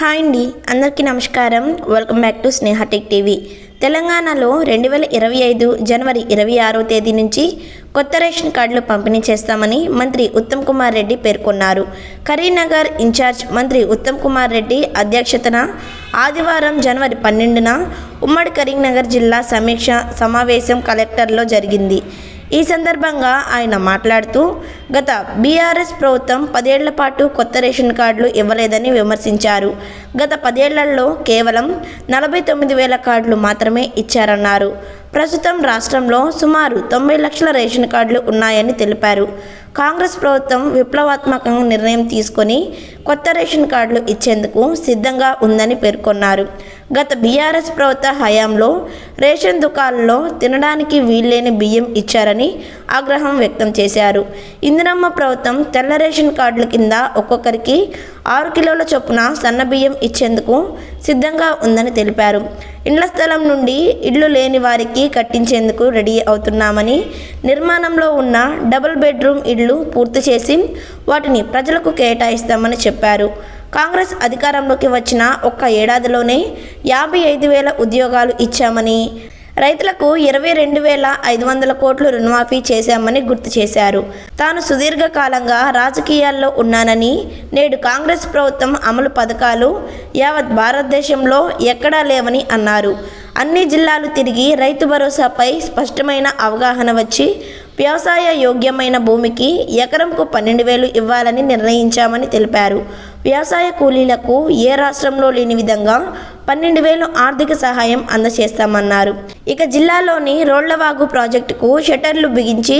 Hi అండి అందరికీ నమస్కారం. Welcome back to Sneha tech TV. తెలంగాణలో రెండు వేల ఇరవై ఐదు జనవరి ఇరవై ఆరో తేదీ నుంచి కొత్త రేషన్ కార్డులు పంపిణీ చేస్తామని మంత్రి ఉత్తమ్ కుమార్ రెడ్డి పేర్కొన్నారు. కరీంనగర్ ఇన్ఛార్జ్ మంత్రి ఉత్తమ్ కుమార్ రెడ్డి అధ్యక్షతన ఆదివారం జనవరి పన్నెండున ఉమ్మడి కరీంనగర్ జిల్లా సమీక్ష సమావేశం కలెక్టర్లో జరిగింది. ఈ సందర్భంగా ఆయన మాట్లాడుతూ గత బీఆర్ఎస్ ప్రభుత్వం పదేళ్ళ పాటు కొత్త రేషన్ కార్డులు ఇవ్వలేదని విమర్శించారు. గత పదేళ్ళలో కేవలం నలభై తొమ్మిది వేల కార్డులు మాత్రమే ఇచ్చారన్నారు. ప్రస్తుతం రాష్ట్రంలో సుమారు తొంభై లక్షల రేషన్ కార్డులు ఉన్నాయని తెలిపారు. కాంగ్రెస్ ప్రభుత్వం విప్లవాత్మకంగా నిర్ణయం తీసుకొని కొత్త రేషన్ కార్డులు ఇచ్చేందుకు సిద్ధంగా ఉందని పేర్కొన్నారు. గత బీఆర్ఎస్ ప్రభుత్వ హయాంలో రేషన్ దుకాణాల్లో తినడానికి వీల్లేని బియ్యం ఇచ్చారని ఆగ్రహం వ్యక్తం చేశారు. ఇందిరమ్మ ప్రభుత్వం తెల్ల రేషన్ కార్డుల కింద ఒక్కొక్కరికి ఆరు కిలోల చొప్పున సన్న బియ్యం ఇచ్చేందుకు సిద్ధంగా ఉందని తెలిపారు. ఇండ్ల స్థలం నుండి ఇళ్ళు లేని వారికి కట్టించేందుకు రెడీ అవుతున్నామని నిర్మాణంలో ఉన్న డబుల్ బెడ్రూమ్ ఇళ్ళు పూర్తి చేసి వాటిని ప్రజలకు కేటాయిస్తామని చెప్పారు. కాంగ్రెస్ అధికారంలోకి వచ్చిన ఒక్క ఏడాదిలోనే యాభై ఐదు వేల ఉద్యోగాలు ఇచ్చామని రైతులకు ఇరవై రెండు వేల ఐదు వందల కోట్లు రుణమాఫీ చేశామని గుర్తు చేశారు. తాను సుదీర్ఘకాలంగా రాజకీయాల్లో ఉన్నానని నేడు కాంగ్రెస్ ప్రభుత్వం అమలు పథకాలు యావత్ భారతదేశంలో ఎక్కడా లేవని అన్నారు. అన్ని జిల్లాలు తిరిగి రైతు భరోసాపై స్పష్టమైన అవగాహన వచ్చి వ్యవసాయ యోగ్యమైన భూమికి ఎకరంకు పన్నెండు వేలు ఇవ్వాలని నిర్ణయించామని తెలిపారు. వ్యవసాయ కూలీలకు ఏ రాష్ట్రంలో లేని విధంగా పన్నెండు వేలు ఆర్థిక సహాయం అందజేస్తామన్నారు. ఇక జిల్లాలోని రోళ్ళవాగు ప్రాజెక్టుకు షట్టర్లు బిగించి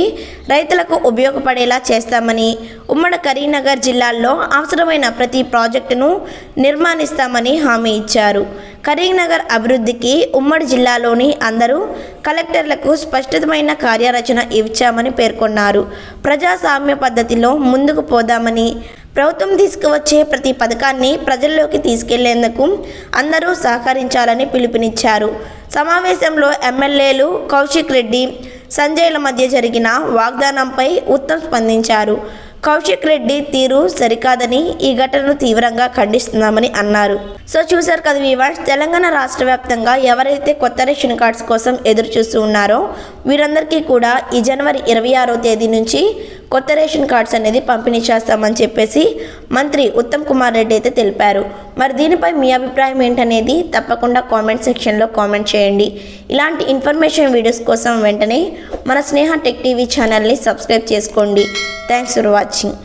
రైతులకు ఉపయోగపడేలా చేస్తామని ఉమ్మడి కరీంనగర్ జిల్లాల్లో అవసరమైన ప్రతి ప్రాజెక్టును నిర్మాణిస్తామని హామీ ఇచ్చారు. కరీంనగర్ అభివృద్ధికి ఉమ్మడి జిల్లాలోని అందరూ కలెక్టర్లకు స్పష్టమైన కార్యారచన ఇచ్చామని పేర్కొన్నారు. ప్రజాస్వామ్య పద్ధతిలో ముందుకు పోదామని ప్రభుత్వం తీసుకువచ్చే ప్రతి పథకాన్ని ప్రజల్లోకి తీసుకెళ్ళేందుకు అందరూ సహకరించాలని పిలుపునిచ్చారు. సమావేశంలో ఎమ్మెల్యేలు కౌశిక్ రెడ్డి సంజయ్ల మధ్య జరిగిన వాగ్దానంపై ఉత్తమ్ స్పందించారు. కౌశిక్ రెడ్డి తీరు సరికాదని ఈ ఘటనను తీవ్రంగా ఖండిస్తున్నామని అన్నారు. సో చూశారు కదా వివాన్స్ తెలంగాణ రాష్ట్ర వ్యాప్తంగా ఎవరైతే కొత్త రేషన్ కార్డ్స్ కోసం ఎదురు చూస్తూ ఉన్నారో వీరందరికీ కూడా ఈ జనవరి ఇరవై ఆరో తేదీ నుంచి కొత్త రేషన్ కార్డ్స్ అనేది పంపిణీ చేస్తామని చెప్పేసి మంత్రి ఉత్తమ్ కుమార్ రెడ్డి అయితే తెలిపారు. మరి దీనిపై మీ అభిప్రాయం ఏంటనేది తప్పకుండా కామెంట్ సెక్షన్లో కామెంట్ చేయండి. ఇలాంటి ఇన్ఫర్మేషన్ వీడియోస్ కోసం వెంటనే మన స్నేహ టెక్ టీవీ ఛానల్ని సబ్స్క్రైబ్ చేసుకోండి. Thanks for watching. 请。